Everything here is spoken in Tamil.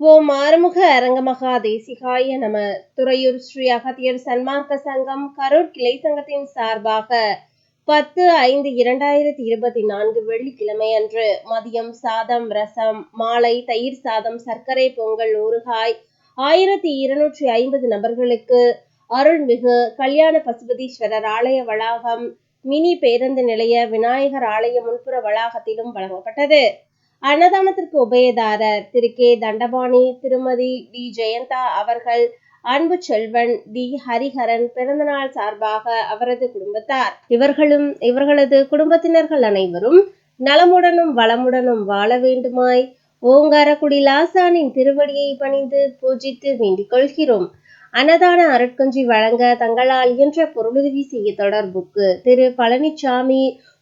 ஓம் ஆறுமுக அரங்கமகா தேசிகாய நம துறையூர் ஸ்ரீ அகத்தியர் சன்மார்க்க சங்கம் கரூர் கிளை சங்கத்தின் சார்பாக பத்து ஐந்து இரண்டாயிரத்தி இருபத்தி நான்கு வெள்ளிக்கிழமை அன்று மதியம் சாதம் ரசம் மாலை தயிர் சாதம் சர்க்கரை பொங்கல் ஊறுகாய் ஆயிரத்தி இருநூற்றி ஐம்பது நபர்களுக்கு அருள்மிகு கல்யாண பசுபதீஸ்வரர் ஆலய வளாகம் மினி பேருந்து நிலைய விநாயகர் ஆலய முன்புற வளாகத்திலும் வழங்கப்பட்டது. அன்னதானத்திற்கு உபயதாரர் திரு கே. தண்டபாணி திருமதி டி. ஜெயந்தா அவர்கள் அன்பு செல்வன் டி. ஹரிஹரன் பிறந்தநாள் சார்பாக அவரது குடும்பத்தார். இவர்களும் இவர்களது குடும்பத்தினர்கள் அனைவரும் நலமுடனும் வளமுடனும் வாழ வேண்டுமாய் ஓங்காரக்குடி லாசானின் திருவடியை பணிந்து பூஜித்து வேண்டிக் கொள்கிறோம். அன்னதான அருட்கொஞ்சி வழங்க தங்களால் இயன்ற பொருளுதவி செய்ய தொடர்புக்கு திரு பழனிசாமி